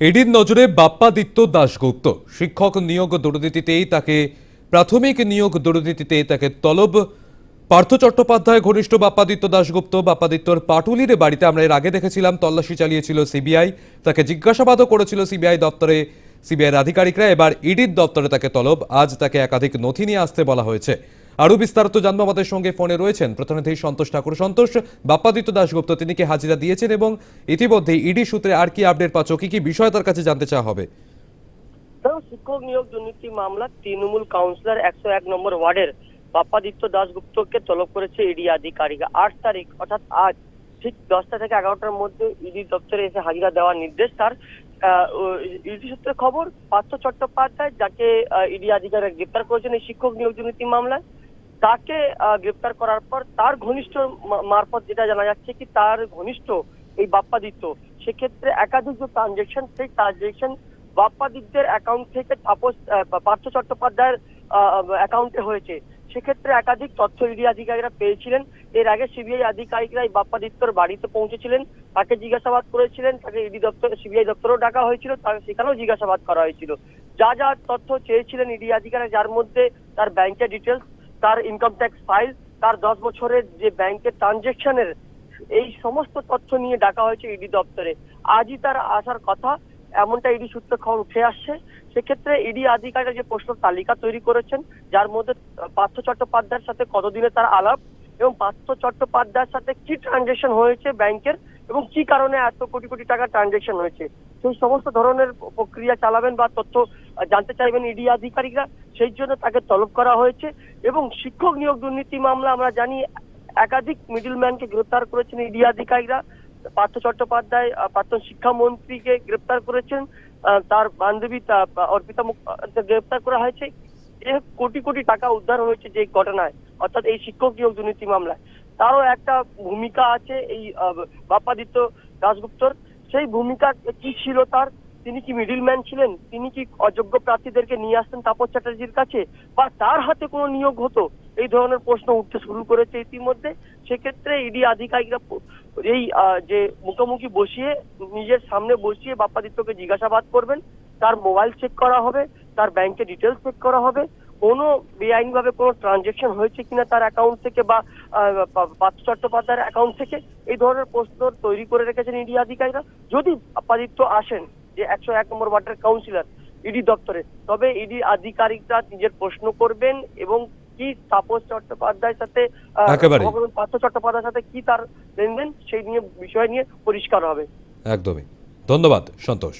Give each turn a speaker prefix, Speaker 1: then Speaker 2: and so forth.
Speaker 1: এডির নজরে বাপ্পাদিত্য দাশগুপ্ত। শিক্ষক নিয়োগ দুর্নীতিতেই তাকে, প্রাথমিক নিয়োগ দুর্নীতিতে তাকে তলব। পার্থ চট্টোপাধ্যায়, ঘনিষ্ঠ বাপ্পাদিত্য দাশগুপ্ত, বাপ্পাদিত্যর পাটুলির বাড়িতে আমরা এর আগে দেখেছিলাম, তল্লাশি চালিয়েছিল সিবিআই। তাকে জিজ্ঞাসাবাদও করেছিল সিবিআই দপ্তরে, সিবিআইয়ের আধিকারিকরা। এবার ইডির দপ্তরে তাকে তলব। আজ তাকে একাধিক নথি নিয়ে আসতে বলা হয়েছে। আরও বিস্তারিত জানব আমাদের সঙ্গে ফোনে রয়েছেন প্রতিনিধি সন্তোষ ঠাকুর। সন্তোষ, বাপ্পাদিত্য দাশগুপ্ত, তিনি কি হাজিরা দিয়েছেন এবং ইতিমধ্যে ইডি সূত্রে আর কি আপডেট পাচ্ছ, কি কি বিষয় তার কাছে জানতে চাওয়া হবে?
Speaker 2: শিক্ষক নিয়োগ দুর্নীতি মামলা তৃণমূল কাউন্সিলর একশো এক নম্বর ওয়ার্ডের বাপ্পাদিত্য দাশগুপ্তকে তলব করেছে ইডি আধিকারিক। আট তারিখ, অর্থাৎ আজ ঠিক দশটা থেকে এগারোটার মধ্যে ইডি দপ্তরে এসে হাজিরা দেওয়ার নির্দেশ তার। ইডি সূত্রে খবর, পার্থ চট্টোপাধ্যায়, যাকে ইডি আধিকারিক গ্রেপ্তার করেছেন এই শিক্ষক নিয়োগ দুর্নীতি মামলায়। তাকে গ্রেপ্তার করার পর তার ঘনিষ্ঠ মারফত যেটা জানা যাচ্ছে কি তার ঘনিষ্ঠ এই বাপ্পাদিত্য। সেক্ষেত্রে একাধিক যে ট্রানজেকশন সেই ট্রানজেকশন বাপ্পাদিত্যের অ্যাকাউন্ট থেকে তাপস পার্থ চট্টোপাধ্যায়ের অ্যাকাউন্টে হয়েছে। সেক্ষেত্রে একাধিক তথ্য ইডি আধিকারিকরা পেয়েছিলেন। এর আগে সিবিআই আধিকারিকরা এই বাপ্পাদিত্যর বাড়িতে পৌঁছেছিলেন, তাকে জিজ্ঞাসাবাদ করেছিলেন, তাকে ইডি দপ্তর, সিবিআই দপ্তরেও ডাকা হয়েছিল, তাকে সেখানেও জিজ্ঞাসাবাদ করা হয়েছিল। যা যা তথ্য চেয়েছিলেন ইডি আধিকারিক যার মধ্যে তার ব্যাংকের ডিটেলস তার ইনকাম ট্যাক্স ফাইল তার দশ বছরের যে ব্যাংকের ট্রানজেকশনের এই সমস্ত তথ্য নিয়ে ডাকা হয়েছে ইডি দপ্তরে। আজই তার আসার কথা, এমনটা ইডি সূত্রে খবর উঠে আসছে। সেক্ষেত্রে ইডি আধিকারিকরা যে প্রশ্ন তালিকা তৈরি করেছেন, যার মধ্যে পার্থ চট্টোপাধ্যায়ের সাথে কতদিনে তার আলাপ এবং পার্থ চট্টোপাধ্যায়ের সাথে কি ট্রানজেকশন হয়েছে ব্যাংকের এবং কি কারণে এত কোটি কোটি টাকা ট্রানজেকশন হয়েছে? সেই সমস্ত ধরনের প্রক্রিয়া চালাবেন বা তথ্য জানতে চাইবেন ইডি আধিকারিকরা, সেই জন্য তাকে তলব করা হয়েছে এবং শিক্ষক নিয়োগ দুর্নীতি মামলা আমরা জানি একাধিক মিডলম্যানকে গ্রেপ্তার করেছেন ইডি আধিকারিকরা। পার্থ চট্টোপাধ্যায় প্রাক্তন শিক্ষামন্ত্রীকে গ্রেপ্তার করেছেন তার বান্ধবী অর্পিতা গ্রেপ্তার করা হয়েছে। কোটি কোটি টাকা উদ্ধার হয়েছে যে ঘটনায়, অর্থাৎ এই শিক্ষক নিয়োগ দুর্নীতি মামলায়। তারও একটা ভূমিকা আছে এই বাপ্পাদিত্য দাশগুপ্তর। সেই ভূমিকা কি ছিল তার? তিনি কি মিডিলম্যান ছিলেন? তিনি কি অযোগ্য প্রার্থীদেরকে নিয়ে আসতেন তাপস চ্যাটার্জির কাছে? বা তার হাতে কোনো নিয়োগ হতো? এই ধরনের প্রশ্ন উঠতে শুরু করেছে ইতিমধ্যে। সেক্ষেত্রে ইডি আধিকারিকরা এই যে মুখোমুখি বসিয়ে নিজের সামনে বসিয়ে বাপ্পাদিত্যকে জিজ্ঞাসাবাদ করবেন। তার মোবাইল চেক করা হবে, তার ব্যাংকে ডিটেলস চেক করা হবে। কোনো বেআইনিভাবে কোনো ট্রানজেকশন হয়েছে কিনা তার অ্যাকাউন্ট থেকে বা পার্থ চট্টোপাধ্যায়ের অ্যাকাউন্ট থেকে এই ধরনের প্রশ্ন তৈরি করে রেখেছেন ইডি আধিকারিকরা। যদি বাপ্পাদিত্য আসেন যে একশো এক নম্বর ওয়ার্ডের কাউন্সিলর ইডি দপ্তরে তবে ইডি আধিকারিকরা নিজের প্রশ্ন করবেন এবং কি তাপস চট্টোপাধ্যায়ের সাথে পার্থ চট্টোপাধ্যায়ের সাথে কি তার লেনদেন সেই নিয়ে বিষয় নিয়ে পরিষ্কার হবে।
Speaker 1: একদমই। ধন্যবাদ সন্তোষ।